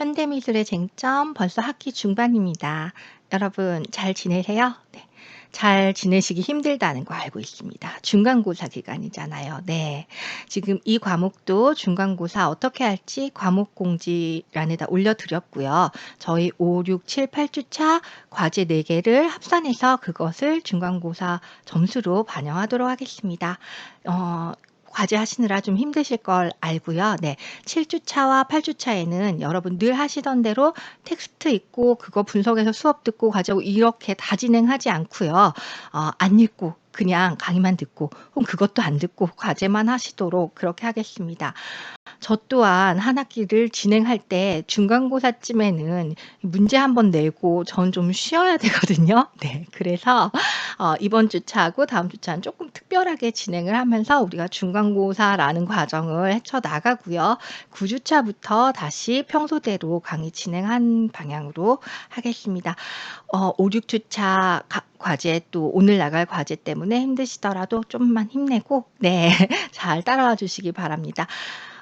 현대미술의 쟁점 벌써 학기 중반입니다. 여러분 잘 지내세요? 네. 잘 지내시기 힘들다는 거 알고 있습니다. 중간고사 기간이잖아요. 네. 지금 이 과목도 중간고사 어떻게 할지 과목 공지란에다 올려드렸고요. 저희 5, 6, 7, 8주차 과제 4개를 합산해서 그것을 중간고사 점수로 반영하도록 하겠습니다. 어, 과제 하시느라 좀 힘드실 걸 알고요. 네. 7주차와 8주차에는 여러분 늘 하시던 대로 텍스트 읽고 그거 분석해서 수업 듣고 과제하고 이렇게 다 진행하지 않고요. 어, 안 읽고 그냥 강의만 듣고 혹은 그것도 안 듣고 과제만 하시도록 그렇게 하겠습니다. 저 또한 한 학기를 진행할 때 중간고사쯤에는 문제 한번 내고 전 좀 쉬어야 되거든요. 네. 그래서 어, 이번 주차하고 다음 주차는 조금 특별하게 진행을 하면서 우리가 중간고사라는 과정을 헤쳐 나가고요. 9주차부터 다시 평소대로 강의 진행한 방향으로 하겠습니다. 어, 5, 6주차 과제 또 오늘 나갈 과제 때문에 힘드시더라도 좀만 힘내고 네, 잘 따라와 주시기 바랍니다.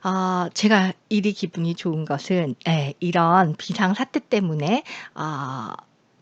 어, 제가 일이 기분이 좋은 것은 예, 이런 비상 사태 때문에 어,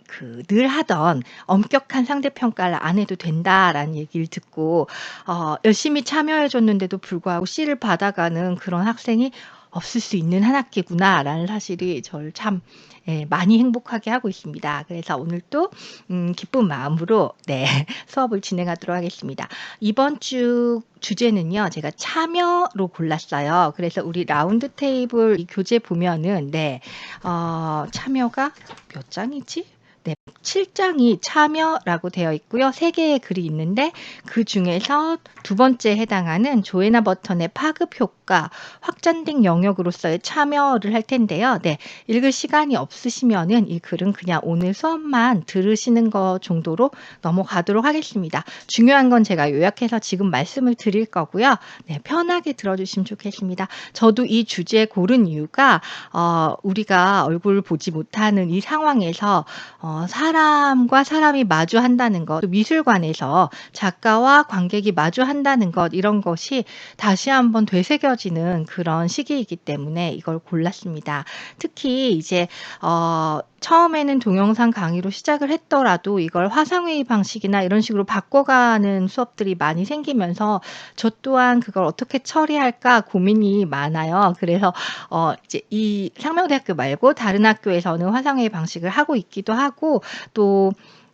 그 늘 하던 엄격한 상대 평가를 안 해도 된다라는 얘기를 듣고 어, 열심히 참여해 줬는데도 불구하고 C를 받아가는 그런 학생이 없을 수 있는 한 학기구나라는 사실이 저를 참 예, 많이 행복하게 하고 있습니다. 그래서 오늘 또 음, 기쁜 마음으로 네, 수업을 진행하도록 하겠습니다. 이번 주 주제는요, 제가 참여로 골랐어요. 그래서 우리 라운드 테이블 이 교재 보면은 네, 어, 참여가 몇 장이지? 네, 7장이 참여라고 되어 있고요. 3개의 글이 있는데 그 중에서 두 번째 해당하는 조에나 버턴의 파급 효과, 확장된 영역으로서의 참여를 할 텐데요. 네, 읽을 시간이 없으시면은 이 글은 그냥 오늘 수업만 들으시는 것 정도로 넘어가도록 하겠습니다. 중요한 건 제가 요약해서 지금 말씀을 드릴 거고요. 네, 편하게 들어주시면 좋겠습니다. 저도 이 주제 고른 이유가 어, 우리가 얼굴 보지 못하는 이 상황에서 어, 사람과 사람이 마주한다는 것, 또 미술관에서 작가와 관객이 마주한다는 것, 이런 것이 다시 한번 되새겨지는 그런 시기이기 때문에 이걸 골랐습니다. 특히 이제, 어, 처음에는 동영상 강의로 시작을 했더라도 이걸 화상회의 방식이나 이런 식으로 바꿔가는 수업들이 많이 생기면서 저 또한 그걸 어떻게 처리할까 고민이 많아요. 그래서 어 이제 이 상명대학교 말고 다른 학교에서는 화상회의 방식을 하고 있기도 하고 또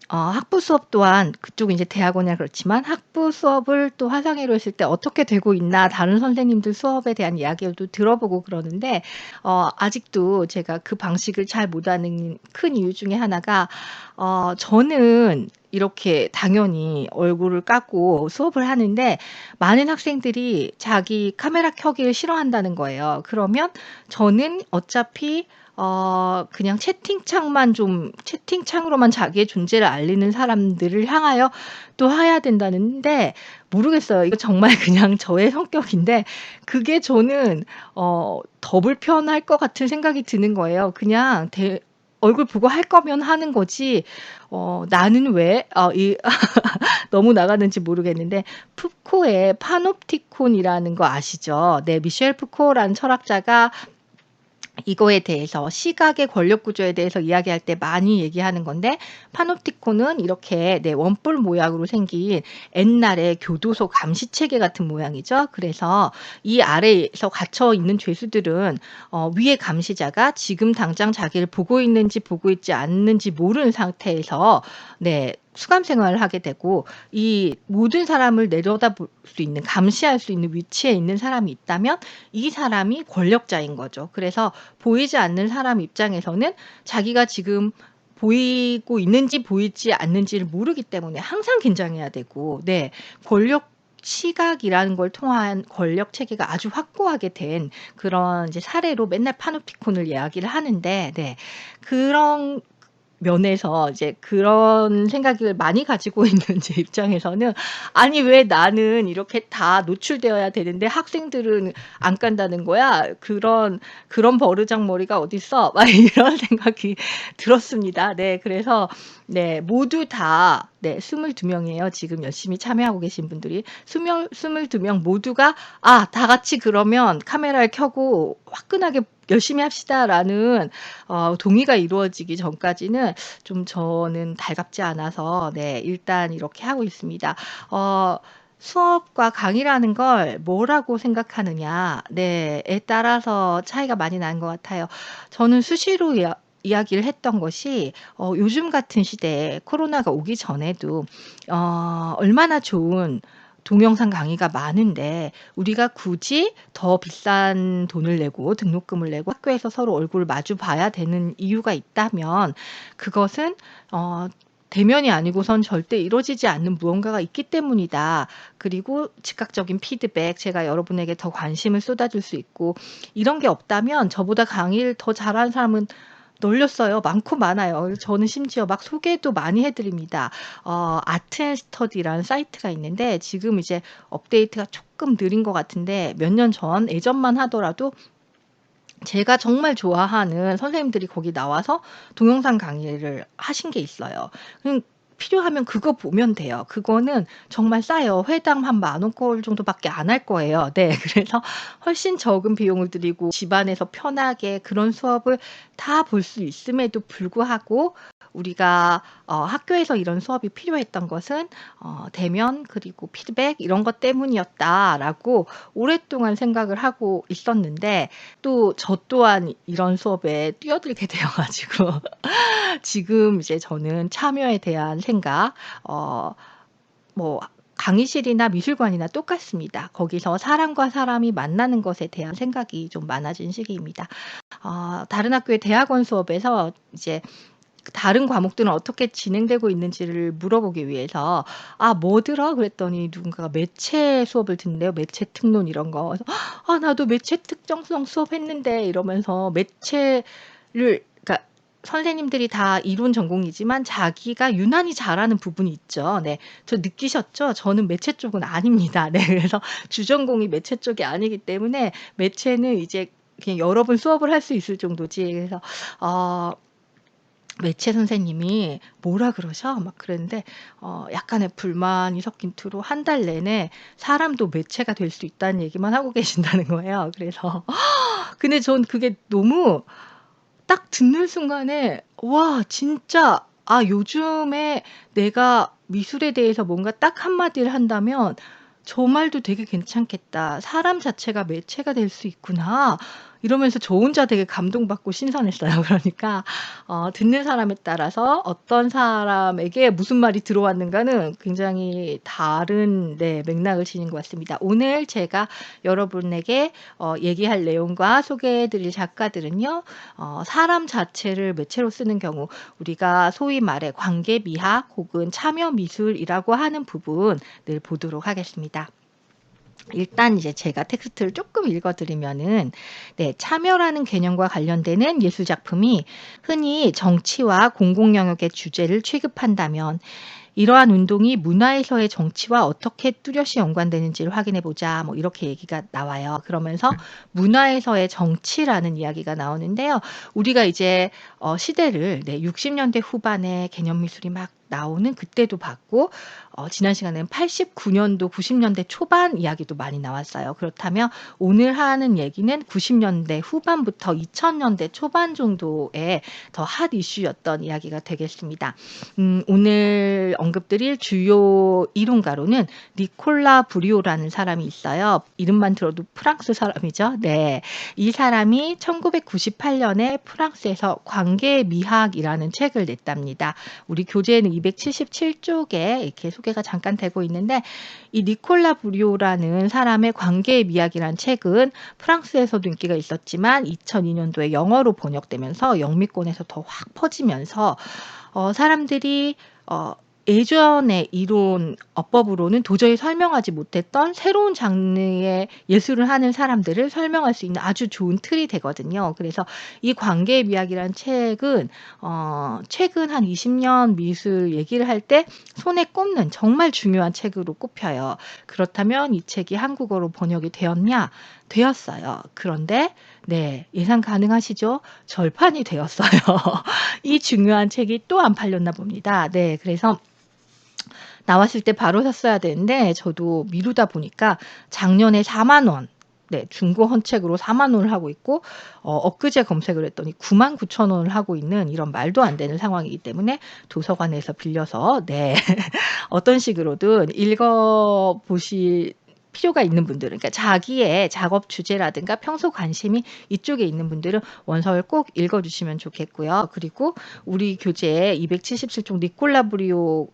어, 학부 수업 또한 그쪽 이제 대학원이나 그렇지만 학부 수업을 또 화상회로 했을 때 어떻게 되고 있나 다른 선생님들 수업에 대한 이야기도 들어보고 그러는데 어, 아직도 제가 그 방식을 잘 못하는 큰 이유 중에 하나가 어, 저는 이렇게 당연히 얼굴을 깎고 수업을 하는데 많은 학생들이 자기 카메라 켜기를 싫어한다는 거예요. 그러면 저는 어차피 어 그냥 채팅창만 좀 채팅창으로만 자기의 존재를 알리는 사람들을 향하여 또 해야 된다는데 모르겠어요. 이거 정말 그냥 저의 성격인데 그게 저는 어 더 불편할 것 같은 생각이 드는 거예요. 그냥 대 얼굴 보고 할 거면 하는 거지 어 나는 왜 어 이 너무 나갔는지 모르겠는데 푸코의 파놉티콘이라는 거 아시죠? 네 미셸 푸코라는 철학자가 이거에 대해서 시각의 권력 구조에 대해서 이야기할 때 많이 얘기하는 건데 파놉티콘은 이렇게 네, 원뿔 모양으로 생긴 옛날의 교도소 감시 체계 같은 모양이죠. 그래서 이 아래에서 갇혀 있는 죄수들은 어, 위에 감시자가 지금 당장 자기를 보고 있는지 보고 있지 않는지 모르는 상태에서 네, 수감 생활을 하게 되고 이 모든 사람을 내려다볼 수 있는 감시할 수 있는 위치에 있는 사람이 있다면 이 사람이 권력자인 거죠. 그래서 보이지 않는 사람 입장에서는 자기가 지금 보이고 있는지 보이지 않는지를 모르기 때문에 항상 긴장해야 되고 네. 권력 시각이라는 걸 통한 권력 체계가 아주 확고하게 된 그런 이제 사례로 맨날 파놉티콘을 이야기를 하는데 네. 그런 면에서 이제 그런 생각을 많이 가지고 있는 제 입장에서는 '아니 왜 나는 이렇게 다 노출되어야 되는데 학생들은 안 깐다는 거야? 그런 그런 버르장머리가 어딨어?' 막 이런 생각이 들었습니다. 네. 그래서 네 모두 다 네 22 명이에요. 지금 열심히 참여하고 계신 분들이. 스물 22명 모두가 '아 다 같이 그러면 카메라를 켜고 화끈하게 열심히 합시다라는 어 동의가 이루어지기 전까지는 좀 저는 달갑지 않아서 네 일단 이렇게 하고 있습니다. 어 수업과 강의라는 걸 뭐라고 생각하느냐 네에 따라서 차이가 많이 나는 것 같아요. 저는 수시로 이야 이야기를 했던 것이 어 요즘 같은 시대에 코로나가 오기 전에도 어 얼마나 좋은 동영상 강의가 많은데 우리가 굳이 더 비싼 돈을 내고 등록금을 내고 학교에서 서로 얼굴을 마주 봐야 되는 이유가 있다면 그것은 어 대면이 아니고선 절대 이루어지지 않는 무언가가 있기 때문이다. 그리고 즉각적인 피드백, 제가 여러분에게 더 관심을 쏟아줄 수 있고 이런 게 없다면 저보다 강의를 더 잘하는 사람은 널렸어요. 많고 많아요. 저는 심지어 막 소개도 많이 해 드립니다. 어 아트 앤 스터디라는 사이트가 있는데 지금 이제 업데이트가 조금 느린 것 같은데 몇 년 전 예전만 하더라도 제가 정말 좋아하는 선생님들이 거기 나와서 동영상 강의를 하신 게 있어요. 음 필요하면 그거 보면 돼요. 그거는 정말 싸요. 회당 한 만 원꼴 정도밖에 안 할 거예요. 네. 그래서 훨씬 적은 비용을 들이고 집안에서 편하게 그런 수업을 다 볼 수 있음에도 불구하고 우리가 어 학교에서 이런 수업이 필요했던 것은 어 대면 그리고 피드백 이런 것 때문이었다라고 오랫동안 생각을 하고 있었는데 또 저 또한 이런 수업에 뛰어들게 되어 가지고 지금 이제 저는 참여에 대한 생각 어 뭐 강의실이나 미술관이나 똑같습니다. 거기서 사람과 사람이 만나는 것에 대한 생각이 좀 많아진 시기입니다. 어 다른 학교의 대학원 수업에서 이제 다른 과목들은 어떻게 진행되고 있는지를 물어보기 위해서 "아 뭐 들어?" 그랬더니 누군가가 매체 수업을 듣는데요. 매체 특론 이런 거. 그래서 "아 나도 매체 특정성 수업 했는데." 이러면서 매체를 그러니까 선생님들이 다 이론 전공이지만 자기가 유난히 잘하는 부분이 있죠. 네. 저 느끼셨죠? 저는 매체 쪽은 아닙니다. 네. 그래서 주전공이 매체 쪽이 아니기 때문에 매체는 이제 그냥 여러 번 수업을 할 수 있을 정도지 그래서 어 매체 선생님이 뭐라 그러셔? 막 그랬는데 어 약간의 불만이 섞인 투로 한 달 내내 사람도 매체가 될 수 있다는 얘기만 하고 계신다는 거예요. 그래서 근데 전 그게 너무 딱 듣는 순간에 와 진짜 아 요즘에 내가 미술에 대해서 뭔가 딱 한마디를 한다면 '저 말도 되게 괜찮겠다. 사람 자체가 매체가 될 수 있구나.' 이러면서 저 혼자 되게 감동받고 신선했어요. 그러니까 어 듣는 사람에 따라서 어떤 사람에게 무슨 말이 들어왔는가는 굉장히 다른 네 맥락을 지닌 것 같습니다. 오늘 제가 여러분에게 어 얘기할 내용과 소개해 드릴 작가들은요. 어 사람 자체를 매체로 쓰는 경우 우리가 소위 말해 관계 미학 혹은 참여 미술이라고 하는 부분을 보도록 하겠습니다. 일단 이제 제가 텍스트를 조금 읽어 드리면은 네 참여라는 개념과 관련되는 예술 작품이 흔히 정치와 공공 영역의 주제를 취급한다면 이러한 운동이 문화에서의 정치와 어떻게 뚜렷이 연관되는지를 확인해 보자. 뭐 이렇게 얘기가 나와요. 그러면서 문화에서의 정치라는 이야기가 나오는데요. 우리가 이제 어 시대를 네 60 년대 후반에 개념 미술이 막 나오는 그때도 봤고 어 지난 시간에는 89 년도 90 년대 초반 이야기도 많이 나왔어요. 그렇다면 오늘 하는 얘기는 90 년대 후반부터 2000 년대 초반 정도의 더 핫 이슈였던 이야기가 되겠습니다. 음 오늘 언급드릴 주요 이론가로는 니콜라 브리오라는 사람이 있어요. 이름만 들어도 프랑스 사람이죠. 네. 이 사람이 1998 년에 프랑스에서 관계 미학이라는 책을 냈답니다. 우리 교재에는 277쪽에 이렇게 소개가 잠깐 되고 있는데 이 니콜라 브리오라는 사람의 관계의 미학이란 책은 프랑스에서도 인기가 있었지만 2002년도에 영어로 번역되면서 영미권에서 더 확 퍼지면서 어 사람들이 어 예전의 이론 어법으로는 도저히 설명하지 못했던 새로운 장르의 예술을 하는 사람들을 설명할 수 있는 아주 좋은 틀이 되거든요. 그래서 이 관계의 미학이라는 책은 어 최근 한 20년 미술 얘기를 할 때 손에 꼽는 정말 중요한 책으로 꼽혀요. 그렇다면 이 책이 한국어로 번역이 되었냐? 되었어요. 그런데 네 예상 가능하시죠? 절판이 되었어요. 이 중요한 책이 또 안 팔렸나 봅니다. 네 그래서 나왔을 때 바로 샀어야 되는데 저도 미루다 보니까 작년에 40,000원 네, 중고 헌책으로 4만 원을 하고 있고 어, 엊그제 검색을 했더니 9만 9천 원을 하고 있는 이런 말도 안 되는 상황이기 때문에 도서관에서 빌려서 네 어떤 식으로든 읽어 보실 필요가 있는 분들은 그러니까 자기의 작업 주제라든가 평소 관심이 이쪽에 있는 분들은 원서를 꼭 읽어주시면 좋겠고요. 그리고 우리 교재 277쪽 니콜라 브리오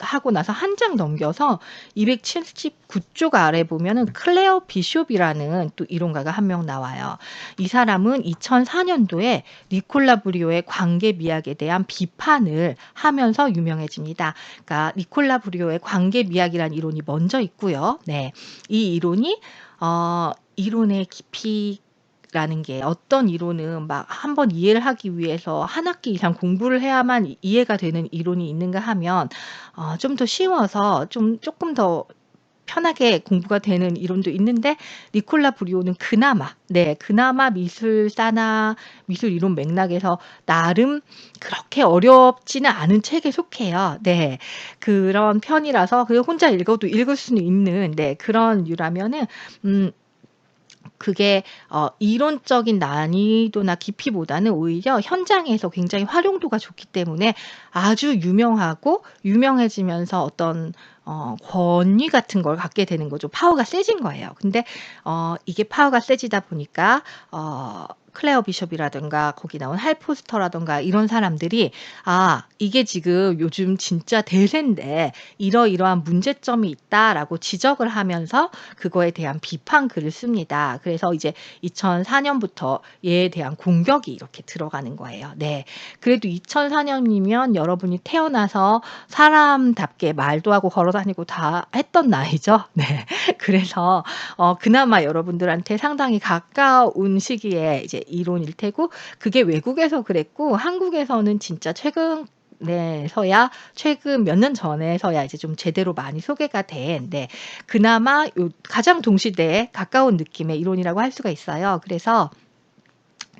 하고 나서 한 장 넘겨서 279쪽 아래 보면은 클레어 비숍이라는 또 이론가가 한 명 나와요. 이 사람은 2004년도에 니콜라 브리오의 관계 미학에 대한 비판을 하면서 유명해집니다. 그러니까 니콜라 브리오의 관계 미학이라는 이론이 먼저 있고요. 네. 이 이론이 어 이론의 깊이 라는 게 어떤 이론은 막 한번 이해를 하기 위해서 한 학기 이상 공부를 해야만 이- 이해가 되는 이론이 있는가 하면 어, 좀 더 쉬워서 좀 조금 더 편하게 공부가 되는 이론도 있는데 니콜라 브리오는 그나마 네 그나마 미술사나 미술 이론 맥락에서 나름 그렇게 어렵지는 않은 책에 속해요. 네 그런 편이라서 그 혼자 읽어도 읽을 수는 있는 네 그런 류라면은 음. 그게 어 이론적인 난이도나 깊이보다는 오히려 현장에서 굉장히 활용도가 좋기 때문에 아주 유명하고 유명해지면서 어떤 어 권위 같은 걸 갖게 되는 거죠. 파워가 세진 거예요. 근데 어 이게 파워가 세지다 보니까 어 클레어 비숍이라든가 거기 나온 할 포스터라든가 이런 사람들이 아 이게 지금 요즘 진짜 대세인데 이러이러한 문제점이 있다라고 지적을 하면서 그거에 대한 비판 글을 씁니다. 그래서 이제 2004년부터 얘에 대한 공격이 이렇게 들어가는 거예요. 네. 그래도 2004년이면 여러분이 태어나서 사람답게 말도 하고 걸어 다니고 다 했던 나이죠. 네. 그래서 어 그나마 여러분들한테 상당히 가까운 시기에 이제 이론일 테고 그게 외국에서 그랬고 한국에서는 진짜 최근 에서야 최근 몇 년 전에서야 이제 좀 제대로 많이 소개가 된 네. 그나마 요 가장 동시대에 가까운 느낌의 이론이라고 할 수가 있어요. 그래서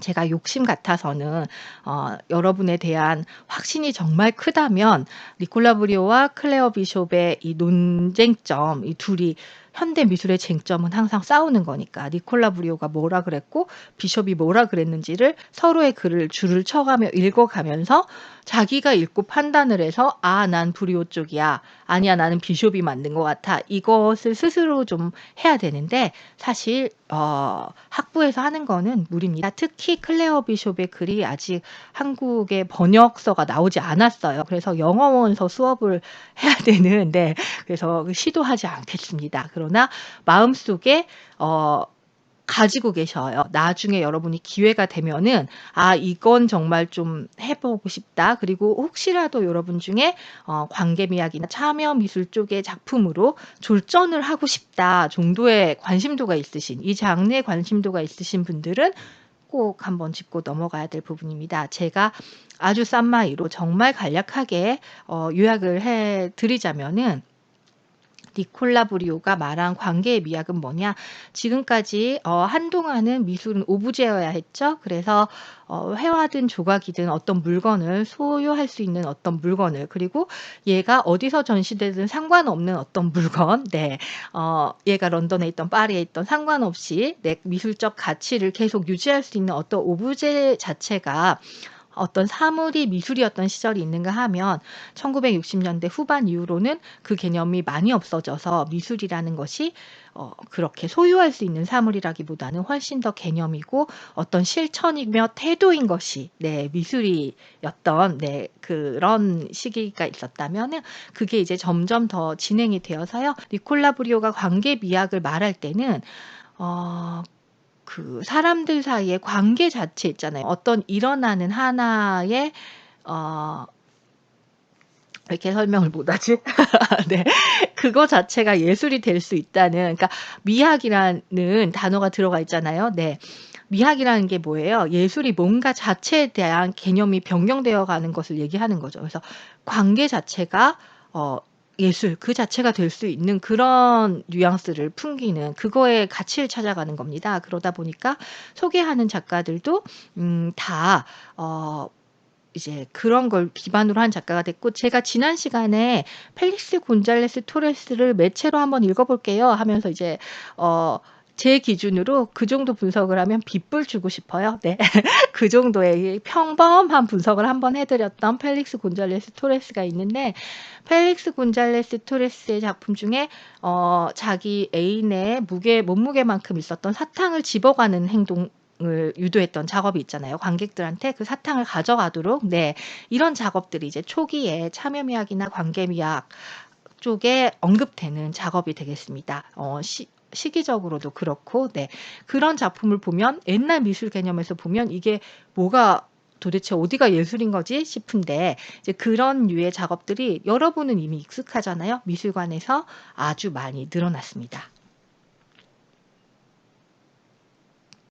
제가 욕심 같아서는 어 여러분에 대한 확신이 정말 크다면 니콜라 브리오와 클레어 비숍의 이 논쟁점 이 둘이 현대 미술의 쟁점은 항상 싸우는 거니까 니콜라 브리오가 뭐라 그랬고 비숍이 뭐라 그랬는지를 서로의 글을 줄을 쳐가며 읽어가면서 자기가 읽고 판단을 해서 아 난 브리오 쪽이야 아니야 나는 비숍이 만든 것 같아 이것을 스스로 좀 해야 되는데 사실 어 학부에서 하는 거는 무리입니다. 특히 클레어 비숍의 글이 아직 한국의 번역서가 나오지 않았어요. 그래서 영어 원서 수업을 해야 되는데 그래서 시도하지 않겠습니다. 그 러나 마음속에 어 가지고 계셔요. 나중에 여러분이 기회가 되면은 아 이건 정말 좀 해보고 싶다. 그리고 혹시라도 여러분 중에 어, 관계미학이나 참여 미술 쪽의 작품으로 졸전을 하고 싶다 정도의 관심도가 있으신 이 장르에 관심도가 있으신 분들은 꼭 한번 짚고 넘어가야 될 부분입니다. 제가 아주 싼 마이로 정말 간략하게 어, 요약을 해 드리자면은 니콜라 브리오가 말한 관계의 미학은 뭐냐? 지금까지 어, 한동안은 미술은 오브제여야 했죠. 그래서 어, 회화든 조각이든 어떤 물건을 소유할 수 있는 어떤 물건을 그리고 얘가 어디서 전시되든 상관없는 어떤 물건, 네, 어, 얘가 런던에 있던 파리에 있던 상관없이 내 미술적 가치를 계속 유지할 수 있는 어떤 오브제 자체가 어떤 사물이 미술이었던 시절이 있는가 하면 1960년대 후반 이후로는 그 개념이 많이 없어져서 미술이라는 것이 어, 그렇게 소유할 수 있는 사물이라기보다는 훨씬 더 개념이고 어떤 실천이며 태도인 것이 네, 미술이었던 네, 그런 시기가 있었다면은 그게 이제 점점 더 진행이 되어서요. 니콜라 브리오가 관계 미학을 말할 때는 어, 그 사람들 사이의 관계 자체 있잖아요. 어떤 일어나는 하나의 어 이렇게 설명을 못하지? 네. 그거 자체가 예술이 될 수 있다는 그러니까 미학이라는 단어가 들어가 있잖아요. 네. 미학이라는 게 뭐예요? 예술이 뭔가 자체에 대한 개념이 변경되어 가는 것을 얘기하는 거죠. 그래서 관계 자체가 어 예술 그 자체가 될 수 있는 그런 뉘앙스를 풍기는 그거의 가치를 찾아가는 겁니다. 그러다 보니까 소개하는 작가들도 음 다 어 이제 그런 걸 기반으로 한 작가가 됐고 제가 지난 시간에 펠릭스 곤잘레스 토레스를 매체로 한번 읽어 볼게요 하면서 이제 어 제 기준으로 그 정도 분석을 하면 빗불 주고 싶어요. 네. 그 정도의 평범한 분석을 한번 해 드렸던 펠릭스 곤잘레스 토레스가 있는데 펠릭스 곤잘레스 토레스의 작품 중에 어 자기 애인의 무게 몸무게만큼 있었던 사탕을 집어가는 행동 을 유도했던 작업이 있잖아요. 관객들한테 그 사탕을 가져가도록 네. 이런 작업들이 이제 초기에 참여미학이나 관계미학 쪽에 언급되는 작업이 되겠습니다. 어 시 시기적으로도 그렇고 네. 그런 작품을 보면 옛날 미술 개념에서 보면 '이게 뭐가 도대체 어디가 예술인 거지?' 싶은데 이제 그런 류의 작업들이 여러분은 이미 익숙하잖아요. 미술관에서 아주 많이 늘어났습니다.